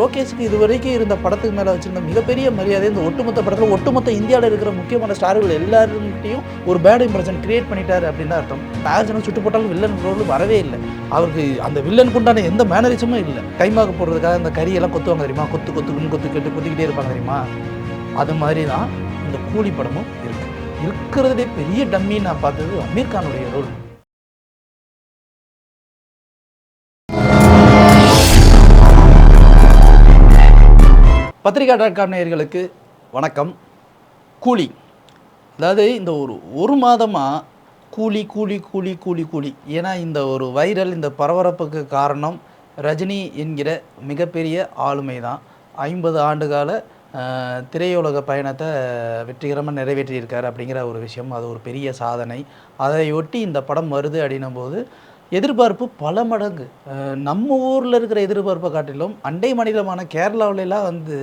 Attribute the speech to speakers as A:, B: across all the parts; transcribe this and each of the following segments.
A: லோகேஷுக்கு இது வரைக்கும் இருந்த படத்துக்கு மேலே வச்சிருந்த மிகப்பெரிய மரியாதை இந்த ஒட்டுமொத்த படத்தில் ஒட்டுமொத்த இந்தியாவில் இருக்கிற முக்கியமான ஸ்டார்கள் எல்லாருக்கிட்டையும் ஒரு பேட் இம்ப்ரெஷன் கிரியேட் பண்ணிட்டாரு அப்படின்னு தான் அர்த்தம் நாகார்ஜுன சுட்டு போட்டாலும் வில்லன் ரோல் வரவே இல்லை. அவருக்கு அந்த வில்லனுக்கு உண்டான எந்த மேனரிசமும் இல்லை. கைமாக போடுறதுக்காக அந்த கறியெல்லாம் கொத்துவாங்க தெரியுமா? கொத்து கொத்து கொத்து கேட்டு கொத்திக்கிட்டே இருப்பாங்க தெரியுமா? அது மாதிரி தான் இந்த கூலி படமும் இருக்குது இருக்கிறதுலே பெரிய டம்மி நான் பார்த்தது அமீர் கானுடைய ரோல் பத்திரிகா டாட் காம் நேயர்களுக்கு வணக்கம். கூலி. அதாவது இந்த ஒரு ஒரு மாதமாக கூலி கூலி கூலி கூலி கூலி. ஏன்னா இந்த ஒரு வைரல் இந்த பரபரப்புக்கு காரணம் ரஜினி என்கிற மிகப்பெரிய ஆளுமை தான் ஐம்பது ஆண்டுகால திரையுலக பயணத்தை வெற்றிகரமாக நிறைவேற்றியிருக்கார் அப்படிங்கிற ஒரு விஷயம். அது ஒரு பெரிய சாதனை. அதை ஒட்டி இந்த படம் வருது அப்படின்னும் போது எதிர்பார்ப்பு பல மடங்கு. நம்ம ஊரில் இருக்கிற எதிர்பார்ப்பை காட்டிலும் அண்டை மாநிலமான கேரளாவிலலாம் வந்து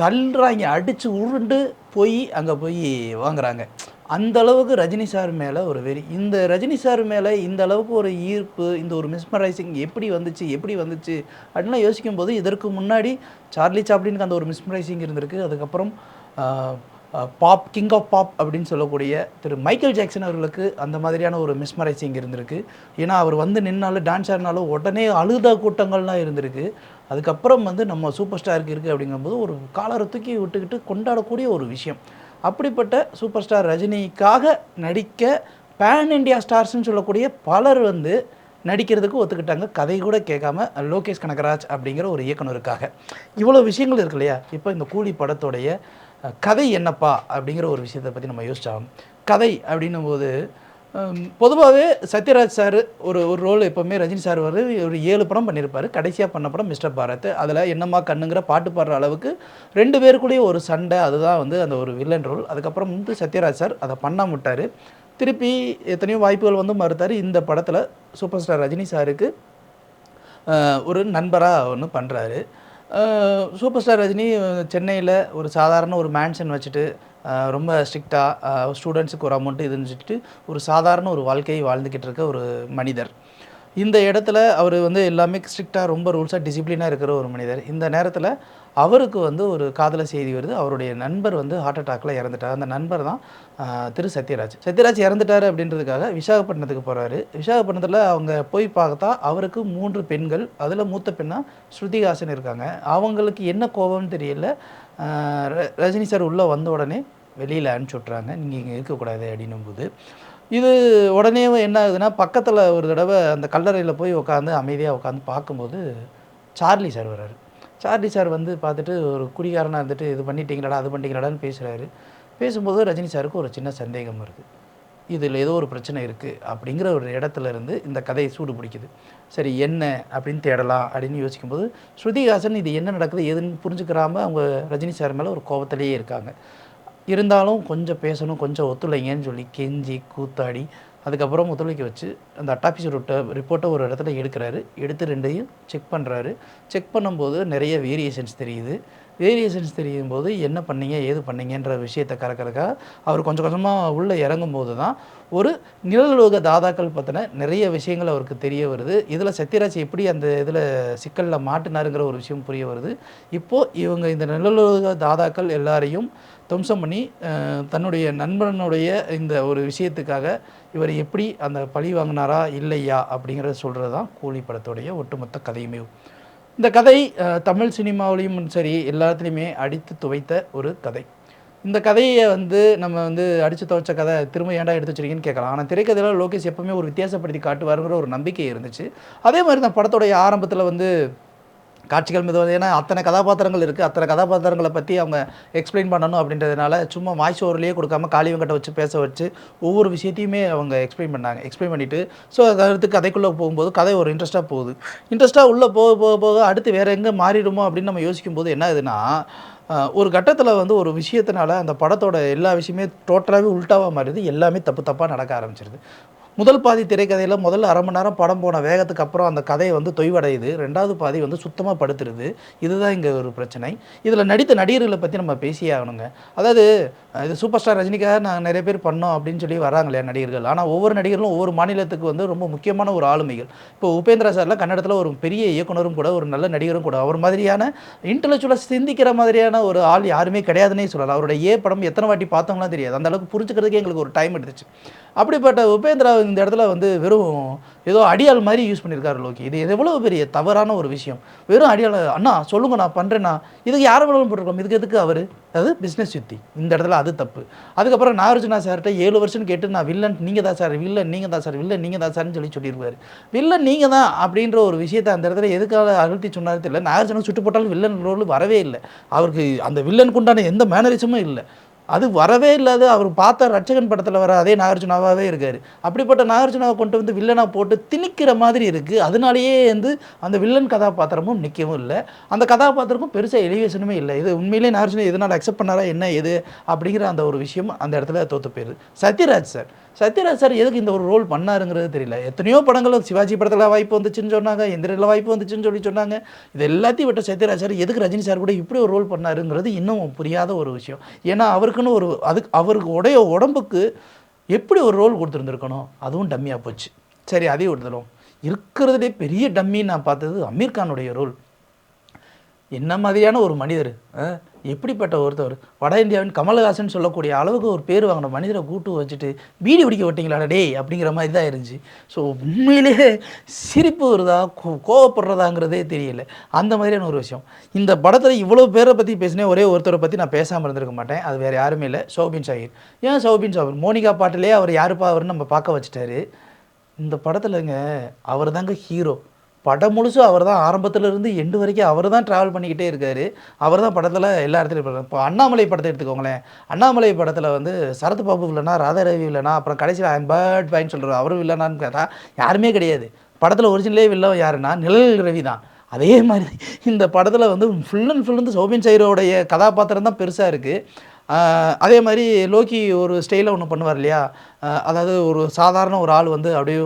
A: தள்ளுறாங்க அடித்து உருண்டு போய் அங்கே போய் வாங்குறாங்க. அந்த அளவுக்கு ரஜினி சார் மேலே ஒரு வெறி. இந்த ரஜினி சார் மேலே இந்த அளவுக்கு ஒரு ஈர்ப்பு இந்த ஒரு மிஸ்மரைசிங் எப்படி வந்துச்சு எப்படி வந்துச்சு அப்படின்லாம் யோசிக்கும் போது இதற்கு முன்னாடி சார்லி சாப்ளினுக்கு அந்த ஒரு மிஸ்மரைசிங் இருந்திருக்கு. அதுக்கப்புறம் பாப் கிங் ஆஃப் பாப் அப்படின்னு சொல்லக்கூடிய திரு மைக்கேல் ஜாக்சன் அவர்களுக்கு அந்த மாதிரியான ஒரு மிஸ்மரைசிங் இருந்திருக்கு. ஏன்னா அவர் வந்து நின்னாலும் டான்ஸ் ஆடினாலும் உடனே அழுத கூட்டங்கள்லாம் இருந்திருக்கு. அதுக்கப்புறம் வந்து நம்ம சூப்பர் ஸ்டாருக்கு இருக்குது அப்படிங்கும்போது ஒரு காலரை தூக்கி விட்டுக்கிட்டு கொண்டாடக்கூடிய ஒரு விஷயம். அப்படிப்பட்ட சூப்பர் ஸ்டார் ரஜினிக்காக நடிக்க பேன் இண்டியா ஸ்டார்ஸ்ன்னு சொல்லக்கூடிய பலர் வந்து நடிக்கிறதுக்கு ஒத்துக்கிட்டாங்க. கதை கூட கேட்காம லோகேஷ் கனகராஜ் அப்படிங்கிற ஒரு இயக்குனருக்காக. இவ்வளோ விஷயங்கள் இருக்கு இல்லையா? இப்போ இந்த கூலி படத்தோடைய கதை என்னப்பா அப்படிங்கிற ஒரு விஷயத்தை பற்றி நம்ம யோசிச்சாகும் கதை அப்படின்னும் போது பொதுவாகவே சத்யராஜ் சார் ஒரு ஒரு ரோல் எப்போவுமே ரஜினி சார் வந்து ஒரு ஏழு படம் பண்ணியிருப்பார் கடைசியாக பண்ண படம் மிஸ்டர் பாரத். அதில் என்னம்மா கண்ணுங்கிற பாட்டு பாடுற அளவுக்கு ரெண்டு பேருக்குள்ளேயும் ஒரு சண்டை அதுதான் வந்து அந்த ஒரு வில்லன் ரோல். அதுக்கப்புறம் வந்து சத்யராஜ் சார் அதை பண்ண விட்டார். திருப்பி எத்தனையோ வாய்ப்புகள் வந்து மறுத்தார். இந்த படத்தில் சூப்பர் ஸ்டார் ரஜினி சாருக்கு ஒரு நண்பராக ஒன்று பண்ணுறாரு சூப்பர் ஸ்டார் ரஜினி சென்னையில் ஒரு சாதாரண ஒரு மேன்ஷன் வச்சுட்டு ரொம்ப ஸ்ட்ரிக்டாக ஸ்டூடெண்ட்ஸுக்கு ஒரு அமௌண்ட்டு இதுன்னு சொல்லிட்டு ஒரு சாதாரண ஒரு வாழ்க்கையை வாழ்ந்துக்கிட்டு இருக்க ஒரு மனிதர். இந்த இடத்துல அவர் வந்து எல்லாமே ஸ்ட்ரிக்டாக ரொம்ப ரூல்ஸாக டிசிப்ளினாக இருக்கிற ஒரு மனிதர். இந்த நேரத்தில் அவருக்கு வந்து ஒரு காதல செய்தி வருது. அவருடைய நண்பர் வந்து ஹார்ட் அட்டாக்கில் இறந்துட்டார். அந்த நண்பர் தான் திரு சத்யராஜ். சத்யராஜ் இறந்துட்டார் அப்படின்றதுக்காக விசாகப்பட்டினத்துக்கு போகிறாரு விசாகப்பட்டினத்தில் அவங்க போய் பார்த்தா அவருக்கு மூன்று பெண்கள் அதில் மூத்த பெண்ணாக ஸ்ருதிஹாசன் இருக்காங்க. அவங்களுக்கு என்ன கோபம்னு தெரியல. ர- ரஜினி சார் உள்ளே வந்த உடனே வெளியில் அனுப்பிச்சி விட்றாங்க நீங்கள் இங்கே இருக்கக்கூடாது அப்படின்னும் போது இது உடனே என்ன ஆகுதுன்னா பக்கத்தில் ஒரு தடவை அந்த கல்லறையில் போய் உட்காந்து அமைதியாக உட்காந்து பார்க்கும்போது சார்லி சார் வர்றாரு. சார்லி சார் வந்து பார்த்துட்டு ஒரு குடிகாரனாக இருந்துட்டு இது பண்ணிட்டீங்களாடா அது பண்ணிட்டீங்களாடான்னு பேசுகிறாரு பேசும்போது ரஜினி சாருக்கு ஒரு சின்ன சந்தேகம் வருது. இதில் ஏதோ ஒரு பிரச்சனை இருக்குது அப்படிங்கிற ஒரு இடத்துல இருந்து இந்த கதையை சூடு பிடிக்குது. சரி என்ன அப்படின்னு தேடலாம் அப்படின்னு யோசிக்கும்போது ஸ்ருதிஹாசன் இது என்ன நடக்குது? எதுன்னு புரிஞ்சுக்கிறாமல் அவங்க ரஜினி சார் மேலே ஒரு கோபத்திலேயே இருக்காங்க. இருந்தாலும் கொஞ்சம் பேசணும் கொஞ்சம் ஒத்துழைங்கன்னு சொல்லி கெஞ்சி கூத்தாடி அதுக்கப்புறம் ஒத்துழைக்க வச்சு அந்த அட்டாபிசி ரிப்போர்ட்டை ரிப்போர்ட்டை ஒரு இடத்துல எடுக்கிறாரு. எடுத்து ரெண்டையும் செக் பண்ணுறாரு செக் பண்ணும்போது நிறைய வேரியேஷன்ஸ் தெரியுது. வேரியேஷன்ஸ் தெரியும் போது என்ன பண்ணீங்க ஏது பண்ணீங்கன்ற விஷயத்தை கறக்கறக்காக அவர் கொஞ்சம் கொஞ்சமாக உள்ளே இறங்கும்போது தான் ஒரு நிழலோக தாதாக்கள் பற்றின நிறைய விஷயங்கள் அவருக்கு தெரிய வருது. இதில் சத்யராஜ் எப்படி அந்த இதில் சிக்கலில் மாட்டினாருங்கிற ஒரு விஷயம் புரிய வருது. இப்போது இவங்க இந்த நிழலோக தாதாக்கள் எல்லாரையும் துவம்சம் பண்ணி தன்னுடைய நண்பனுடைய இந்த ஒரு விஷயத்துக்காக இவர் எப்படி அந்த பழி வாங்கினாரா இல்லையா அப்படிங்கிறத சொல்கிறது தான் கூலி படத்துடைய ஒட்டுமொத்த கதையுமே. இந்த கதை தமிழ் சினிமாவிலையும் சரி எல்லாத்துலேயுமே அடித்து துவைத்த ஒரு கதை. இந்த கதையை வந்து நம்ம வந்து அடித்து துவைச்ச கதை திரும்ப ஏண்டா எடுத்து வச்சிருக்கீங்கன்னு கேட்கலாம். ஆனால் திரைக்கதையில் லோகேஷ் எப்பவுமே ஒரு வித்தியாசப்படுத்தி காட்டுவாருங்கிற ஒரு நம்பிக்கை இருந்துச்சு. அதே மாதிரி தான் படத்துடைய ஆரம்பத்தில் வந்து காட்சிகள் மீது ஏன்னா அத்தனை கதாபாத்திரங்கள் இருக்குது அத்தனை கதாபாத்திரங்களை பற்றி அவங்க எக்ஸ்பிளைன் பண்ணணும் அப்படின்றதுனால சும்மா வாய்ஸ் ஓவர்லேயே கொடுக்காம காளிவங்கட்ட வச்சு பேச வச்சு ஒவ்வொரு விஷயத்தையுமே அவங்க எக்ஸ்பிளைன் பண்ணாங்க. எக்ஸ்பிளைன் பண்ணிவிட்டு ஸோ அடுத்து கதைக்குள்ளே போகும்போது கதை ஒரு இன்ட்ரெஸ்ட்டாக போகுது. இன்ட்ரெஸ்ட்டாக உள்ளே போக போக போக அடுத்து வேறு எங்கே மாறிடுமோ அப்படின்னு நம்ம யோசிக்கும் போது என்ன ஆகுதுன்னா ஒரு கட்டத்தில் வந்து ஒரு விஷயத்தினால அந்த படத்தோட எல்லா விஷயமே டோட்டலாகவே உல்ட்டாவாக மாறிடுது. எல்லாமே தப்பு தப்பாக நடக்க ஆரம்பிச்சிருது. முதல் பாதி திரைக்கதையில் முதல்ல அரை மணி நேரம் படம் போன வேகத்துக்கு அப்புறம் அந்த கதையை வந்து தொய்வடையுது. ரெண்டாவது பாதி வந்து சுத்தமாக படுத்துருது. இதுதான் இங்கே ஒரு பிரச்சனை. இதில் நடித்த நடிகர்களை பற்றி நம்ம பேசியே ஆகணுங்க. அதாவது இது சூப்பர் ஸ்டார் ரஜினிக்காக நாங்கள் நிறைய பேர் பண்ணோம் அப்படின்னு சொல்லி வராங்க இல்லையா நடிகர்கள். ஆனால் ஒவ்வொரு நடிகர்களும் ஒவ்வொரு மாநிலத்துக்கு வந்து ரொம்ப முக்கியமான ஒரு ஆளுமைகள். இப்போ உபேந்திரா சார்லாம் கன்னடத்தில் ஒரு பெரிய இயக்குனரும் கூட ஒரு நல்ல நடிகரும் கூட அவர் மாதிரியான இன்டலெக்சுவலாக சிந்திக்கிற மாதிரியான ஒரு ஆள் யாருமே கிடையாதுன்னே சொல்லலாம். அவருடைய ஏ படம் எத்தனை வாட்டி பார்த்தோம்னா தெரியாது. அந்த அளவுக்கு புரிஞ்சுக்கிறதுக்கே எங்களுக்கு ஒரு டைம் எடுத்துச்சு. அப்படிப்பட்ட உபேந்திரா இந்த இடத்துல வந்து வெறும் ஏதோ அடியால் மாதிரி யூஸ் பண்ணியிருக்காரு லோகி. இது எவ்வளோ பெரிய தவறான ஒரு விஷயம். வெறும் அடியால் அண்ணா சொல்லுங்க நான் பண்ணுறேண்ணா இதுக்கு யார் வேணாலும் போட்டிருக்கோம் இதுக்கு எதுக்கு அவர்? அது பிஸ்னஸ் யுத்தி. இந்த இடத்துல அது தப்பு. அதுக்கப்புறம் நாகார்ஜுனா சார்கிட்ட ஏழு வருஷம் கேட்டு நான் வில்லன் நீங்கள் தான் சார் வில்லன் நீங்கள் தான் சார் வில்லன் நீங்கள் தான் சார்னு சொல்லி சொல்லியிருப்பார். வில்லன் நீங்கள் தான் அப்படின்ற ஒரு விஷயத்தை அந்த இடத்துல எதுக்காக அழுத்தி சொன்னார் தெரியல. நாகார்ஜுனா சுட்டு போட்டாலும் வில்லன் ரோல் வரவே இல்லை. அவருக்கு அந்த வில்லனுக்கு உண்டான எந்த மேனரிசமும் இல்லை. அது வரவே இல்லாத அவர் பார்த்த ரட்சகன் படத்தில் வர அதே நாகார்ஜுனாவாகவே இருக்கார். அப்படிப்பட்ட நாகார்ஜுனாவை கொண்டு வந்து வில்லனாக போட்டு திணிக்கிற மாதிரி இருக்குது அதனாலேயே வந்து அந்த வில்லன் கதாபாத்திரமும் நிற்கவும் இல்லை. அந்த கதாபாத்திரமும் பெருசாக எலிவேஷனுமே இல்லை. இது உண்மையிலேயே நாகார்ஜுனா இதனால் அக்செப்ட் பண்ணாரா என்ன எது அப்படிங்கிற அந்த ஒரு விஷயம் அந்த இடத்துல தோத்து போயிருது. சத்யராஜ் சார். சத்யராஜ் சார் எதுக்கு இந்த ஒரு ரோல் பண்ணாருங்கிறது தெரியல. எத்தனையோ படங்களும் சிவாஜி படத்தில் வாய்ப்பு வந்துச்சுன்னு சொன்னாங்க எந்திரில் வாய்ப்பு வந்துச்சுன்னு சொல்லி சொன்னாங்க. இது எல்லாத்தையும் விட்ட சத்யராஜ் சார் எதுக்கு ரஜினி சார் கூட இப்படி ஒரு ரோல் பண்ணாருங்கிறது இன்னும் புரியாத ஒரு விஷயம். ஏன்னா அவருக்குன்னு ஒரு அதுக்கு அவருக்கு உடைய உடம்புக்கு எப்படி ஒரு ரோல் கொடுத்துருந்துருக்கணும்? அதுவும் டம்மியாக போச்சு. சரி அதையும் விடுதலும் இருக்கிறதுலே பெரிய டம்மி நான் பார்த்தது அமீர்கானுடைய ரோல் என்ன மாதிரியான ஒரு மனிதர்? எப்படிப்பட்ட ஒருத்தவர்? வட இந்தியாவின் கமலஹாசன் சொல்லக்கூடிய அளவுக்கு ஒரு பேர் வாங்கின மனிதரை கூட்டு வச்சுட்டு பீடி பிடிக்க விட்டீங்களா டேய் அப்படிங்கிற மாதிரி தான் இருந்துச்சு. ஸோ உண்மையிலேயே சிரிப்பு வருதா கோ- கோவப்படுறதாங்கிறதே தெரியல. அந்த மாதிரியான ஒரு விஷயம். இந்த படத்தில் இவ்வளோ பேரை பற்றி பேசினே ஒரே ஒருத்தரை பற்றி நான் பேசாமல் இருந்திருக்க மாட்டேன். அது வேறு யாருமே இல்லை. சௌபின் ஷாஹிர் ஏன் சௌபின் ஷாஹிர் மோனிகா பாட்டிலே அவர் யாருப்பா அவர்னு நம்ம பார்க்க வச்சுட்டாரு. இந்த படத்துலங்க அவர் தாங்க ஹீரோ படம் முழுசும் அவர் தான் ஆரம்பத்துலேருந்து எண்டு வரைக்கும் அவர் தான் ட்ராவல் பண்ணிக்கிட்டே இருக்கார். அவர் தான் படத்தில் எல்லா இடத்துலையும் இப்போ அண்ணாமலை படத்தை எடுத்துக்கோங்களேன். அண்ணாமலை படத்தில் வந்து சரத் பாபு இல்லைனா ராதாரவி இல்லைனா அப்புறம் கடைசியில் ஐம் பேர்ட் பாயின்னு சொல்கிறார் அவரும் இல்லைனான்னு கேட்டால் யாருமே கிடையாது. படத்தில் ஒரிஜினலே வில்லன் யாருன்னா நிழல் ரவி தான். அதே மாதிரி இந்த படத்தில் வந்து ஃபுல் அண்ட் ஃபுல் வந்து சோபின் சைரோடைய கதாபாத்திரம் தான் பெருசாக இருக்குது அதே மாதிரி லோக்கி ஒரு ஸ்டைலில் ஒன்று பண்ணுவார் இல்லையா? அதாவது ஒரு சாதாரண ஒரு ஆள் வந்து அப்படியே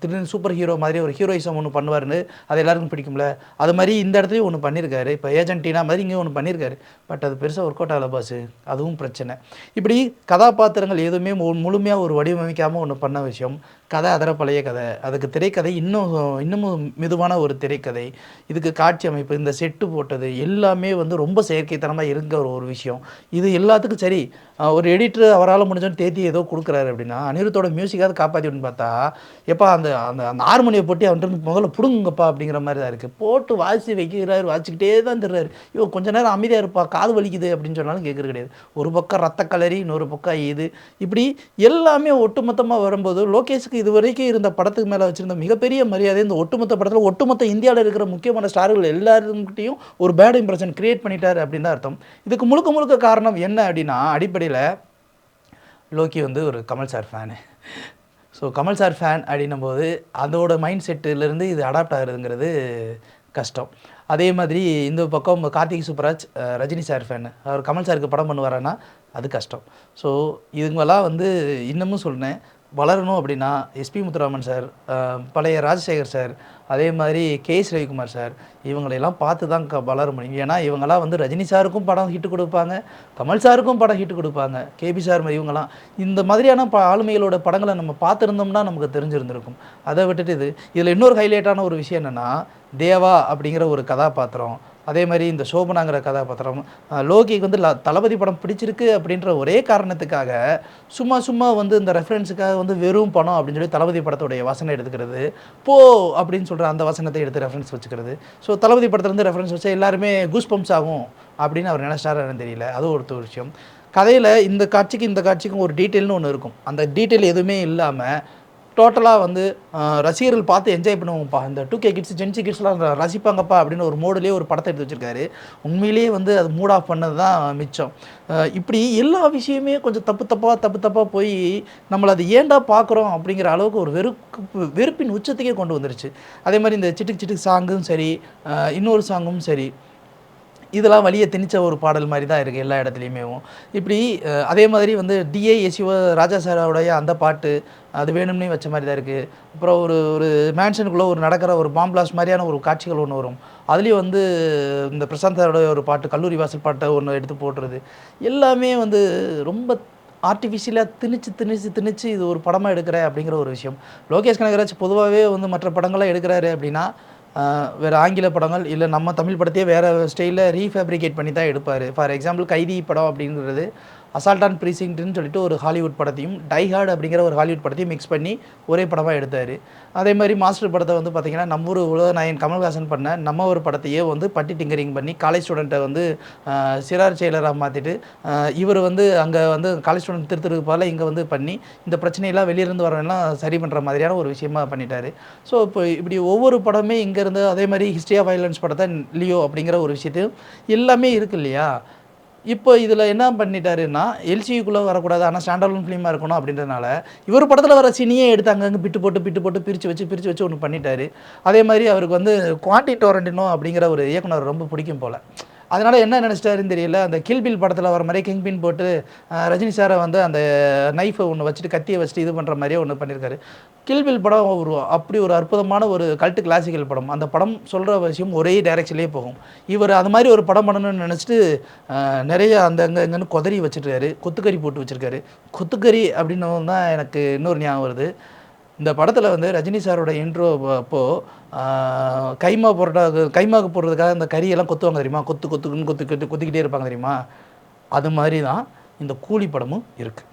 A: திடீர்னு சூப்பர் ஹீரோ மாதிரி ஒரு ஹீரோயிசம் ஒன்று பண்ணுவார்னு அது எல்லாருக்கும் பிடிக்கும்ல. அது மாதிரி இந்த இடத்துலையும் ஒன்று பண்ணியிருக்காரு இப்போ ஏஜென்டினா மாதிரி இங்கே ஒன்று பண்ணியிருக்காரு பட் அது பெருசாக ஒர்க் அவுட் ஆகலை பாஸ் அதுவும் பிரச்சனை. இப்படி கதாபாத்திரங்கள் எதுவுமே முழுமையாக ஒரு வடிவமைக்காமல் ஒன்று பண்ண விஷயம். கதை அதர பழைய கதை. அதுக்கு திரைக்கதை இன்னும் இன்னமும் மெதுவான ஒரு திரைக்கதை. இதுக்கு காட்சி அமைப்பு இந்த செட்டு போட்டது எல்லாமே வந்து ரொம்ப செயற்கைத்தனமாக இருக்க ஒரு விஷயம். இது எல்லாத்துக்கும் சரி ஒரு எடிட்டர் அவரால் முடிஞ்சோன்னு தேத்தி ஏதோ கொடுக்குறாரு அப்படின்னா அனிருத்தோட மியூசிக்காவது காப்பாற்றின்னு பார்த்தா எப்பா அந்த அந்த அந்த ஹார்மோனியை போட்டு அவன்ட்டு முதல்ல பிடுங்கப்பா அப்படிங்கிற மாதிரி தான் இருக்குது போட்டு வாசி வைக்கிறாரு வாசிக்கிட்டே தான் தர்றாரு. ஐயோ கொஞ்ச நேரம் அமைதியாக இருப்பா காது வலிக்குது அப்படின்னு சொன்னாலும் கேட்குறது கிடையாது. ஒரு பக்கம் ரத்த கலரி இன்னொரு பக்கம் இது. இப்படி எல்லாமே ஒட்டுமொத்தமாக வரும்போது லோகேஷுக்கு இது வரைக்கும் இருந்த படத்துக்கு மேலே வச்சுருந்த மிகப்பெரிய மரியாதை இந்த ஒட்டுமொத்த படத்தில் ஒட்டுமொத்த இந்தியாவில் இருக்கிற முக்கியமான ஸ்டார்கள் எல்லாருக்கிட்டையும் ஒரு பேட் இம்ப்ரெஷன் கிரியேட் பண்ணிட்டார் அப்படின்னு தான் அர்த்தம். இதுக்கு முழுக்க முழுக்க காரணம் என்ன அப்படின்னா அடிப்படையில் லோக்கி வந்து ஒரு Kamal sir fan so Kamal sir fan அப்படின்னும் போது அதோட மைண்ட் செட்டிலேருந்து இது அடாப்ட் ஆகுறதுங்கிறது கஷ்டம். அதே மாதிரி இந்த பக்கம் கார்த்திக் சுப்ராஜ் ரஜினி சார் ஃபேனு அவர் கமல் சாருக்கு படம் பண்ணுவாரன்னா அது கஷ்டம். ஸோ இதுங்கெல்லாம் வந்து இன்னமும் சொன்னேன் வளரணும் அப்படின்னா எஸ்பி முத்துராமன் சார் பழைய ராஜசேகர் சார் அதே மாதிரி கே எஸ் ரவிக்குமார் சார் இவங்களையெல்லாம் பார்த்து தான் க வளர முடியும். ஏன்னா இவங்கெல்லாம் வந்து ரஜினி சாருக்கும் படம் ஹிட்டு கொடுப்பாங்க கமல் சாருக்கும் படம் ஹிட் கொடுப்பாங்க கேபி சார் மாதிரி இவங்கெல்லாம். இந்த மாதிரியான ப ஆளுமைகளோட படங்களை நம்ம பார்த்துருந்தோம்னா நமக்கு தெரிஞ்சிருந்திருக்கும். அதை விட்டுட்டு இது இதில் இன்னொரு ஹைலைட்டான ஒரு விஷயம் என்னென்னா தேவா அப்படிங்கிற ஒரு கதாபாத்திரம் அதே மாதிரி இந்த சோபனாங்கிற கதாபாத்திரம் லோகிக்கு வந்து ல- தளபதி படம் பிடிச்சிருக்கு அப்படின்ற ஒரே காரணத்துக்காக சும்மா சும்மா வந்து இந்த ரெஃபரன்ஸுக்காக வந்து வெறும் பணம் அப்படின்னு சொல்லி தளபதி படத்துடைய வசனம் எடுத்துக்கிறது போ அப்படின்னு சொல்கிற அந்த வசனத்தை எடுத்து ரெஃபரன்ஸ் வச்சுக்கிறது. ஸோ தளபதி படத்துலேருந்து ரெஃபரன்ஸ் வச்சா எல்லாருமே கூஸ் பம்ப்ஸ் ஆகும் அப்படின்னு அவர் நினச்சிட்டாருன்னு தெரியல. அது ஒரு விஷயம். கதையில் இந்த காட்சிக்கு இந்த காட்சிக்கும் ஒரு டீட்டெயில்னு ஒன்று இருக்கும். அந்த டீட்டெயில் எதுவுமே இல்லாமல் டோட்டலாக வந்து ரசிகர்கள் பார்த்து என்ஜாய் பண்ணுவோம்ப்பா. இந்த two K kids Gen Z கிட்ஸ்லாம் ரசிப்பாங்கப்பா அப்படின்னு ஒரு மோடுலேயே ஒரு படத்தை எடுத்து வச்சிருக்காரு. உண்மையிலேயே வந்து அது மூட் ஆஃப் பண்ணது தான் மிச்சம் இப்படி எல்லா விஷயமே கொஞ்சம் தப்பு தப்பாக தப்பு தப்பாக போய் நம்மளை அது ஏன்டா பார்க்குறோம் அப்படிங்கிற அளவுக்கு ஒரு வெறுப்பு வெறுப்பின் உச்சத்துக்கே கொண்டு வந்துருச்சு. அதே மாதிரி இந்த சிட்டுக்கு சிட்டுக்கு சாங்கும் சரி இன்னொரு சாங்கும் சரி இதெல்லாம் வழியை திணிச்ச ஒரு பாடல் மாதிரி தான் இருக்குது எல்லா இடத்துலையுமே இப்படி அதே மாதிரி வந்து டிஏ எஸ்யூ ராஜா சாரோடைய அந்த பாட்டு அது வேணும்னே வச்ச மாதிரி தான் இருக்குது அப்புறம் ஒரு ஒரு மேன்ஷனுக்குள்ளே ஒரு நடக்கிற ஒரு பாம்பிளாஸ் மாதிரியான ஒரு காட்சிகள் ஒன்று வரும். அதுலேயும் வந்து இந்த பிரசாந்த் ஒரு பாட்டு கல்லூரி வாசல் பாட்டை ஒன்று எடுத்து போடுறது. எல்லாமே வந்து ரொம்ப ஆர்டிஃபிஷியலாக திணிச்சு திணிச்சு திணிச்சு இது ஒரு படமாக எடுக்கிற அப்படிங்கிற ஒரு விஷயம். லோகேஷ் கனகராஜ் பொதுவாகவே வந்து மற்ற படங்கள்லாம் எடுக்கிறாரு அப்படின்னா வேறு ஆங்கில படங்கள் இல்லை நம்ம தமிழ் படத்தையே வேறு ஸ்டைலில் ரீஃபேப்ரிகேட் பண்ணி தான் எடுப்பார். ஃபார் எக்ஸாம்பிள் கைதி படம் அப்படிங்கிறது அசால்ட் ஆன் ப்ரீசிங்ட்னு சொல்லிட்டு ஒரு ஹாலிவுட் படத்தையும் டைஹார்டு அப்படிங்கிற ஒரு ஹாலிவுட் படத்தையும் மிக்ஸ் பண்ணி ஒரே படமாக எடுத்தார். அதே மாதிரி மாஸ்டர் படத்தை வந்து பார்த்திங்கன்னா நம்ம ஊர் உலகநாயகன் கமல்ஹாசன் பண்ண நம்ம ஒரு படத்தையே வந்து பட்டி டிங்கரிங் பண்ணி காலேஜ் ஸ்டூடெண்ட்டை வந்து சிறார் செயலராக மாற்றிட்டு இவர் வந்து அங்கே வந்து காலேஜ் ஸ்டூடெண்ட் திருத்துறதுக்கு போல இங்கே வந்து பண்ணி இந்த பிரச்சனையெல்லாம் வெளியிருந்து வரவெல்லாம் சரி பண்ணுற மாதிரியான ஒரு விஷயமா பண்ணிட்டாரு. ஸோ இப்போ இப்படி ஒவ்வொரு படமே இங்கேருந்து அதே மாதிரி ஹிஸ்ட்ரி ஆஃப் வயலன்ஸ் படத்தை லியோ அப்படிங்கிற ஒரு விஷயத்தையும் எல்லாமே இருக்கு இல்லையா? இப்போ இதில் என்ன பண்ணிட்டாருன்னா எல்சிக்குள்ளே வரக்கூடாது ஆனால் ஸ்டாண்டர்ட் ஃபிலிமாக இருக்கணும் அப்படின்றதுனால இவர் படத்தில் வர சீனியே எடுத்து அங்கங்கே பிட்டு போட்டு பிட்டு போட்டு பிரித்து வச்சு பிரித்து வச்சு ஒன்று பண்ணிட்டாரு. அதே மாதிரி அவருக்கு வந்து குவான்டி டோரண்டினோ அப்படிங்கிற ஒரு இயக்குனர் ரொம்ப பிடிக்கும் போல். அதனால் என்ன நினச்சிட்டாருன்னு தெரியல. அந்த கில்பில் படத்தில் வர மாதிரி கிங் பின் போட்டு ரஜினி சாரை வந்து அந்த நைஃபை ஒன்று வச்சுட்டு கத்தியை வச்சுட்டு இது பண்ணுற மாதிரியே ஒன்று பண்ணியிருக்காரு கில்பில் படம் ஒரு அப்படி ஒரு அற்புதமான ஒரு கல்ட்டு கிளாசிக்கல் படம். அந்த படம் சொல்கிற விஷயம் ஒரே டைரக்ஷன்லேயே போகும். இவர் அது மாதிரி ஒரு படம் பண்ணணும்னு நினச்சிட்டு நிறைய அந்த அங்கே இங்கேன்னு கொதறி வச்சுருக்காரு. கொத்துக்கறி போட்டு வச்சுருக்காரு. கொத்துக்கறி அப்படின்னு தான் எனக்கு இன்னொரு ஞாபகம் வருது. இந்த படத்தில் வந்து ரஜினி சாரோட இன்ட்ரோ அப்போது கைமா போடுறா கைமாக்கு போடுறதுக்காக இந்த கறியெல்லாம் கொத்துவாங்க தெரியுமா? கொத்து கொத்துக்குன்னு கொத்து கொத்து கொத்திக்கிட்டே இருப்பாங்க தெரியுமா? அது மாதிரி தான் இந்த கூலி படமும் இருக்குது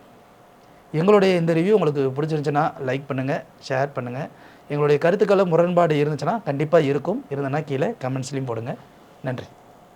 A: எங்களுடைய இந்த ரிவ்யூ உங்களுக்கு பிடிச்சிருந்துச்சுன்னா லைக் பண்ணுங்கள் ஷேர் பண்ணுங்கள் எங்களுடைய கருத்துக்களை முரண்பாடு இருந்துச்சுன்னா கண்டிப்பாக இருக்கும். இருந்ததுன்னா கீழே கமெண்ட்ஸ்லையும் போடுங்க. நன்றி.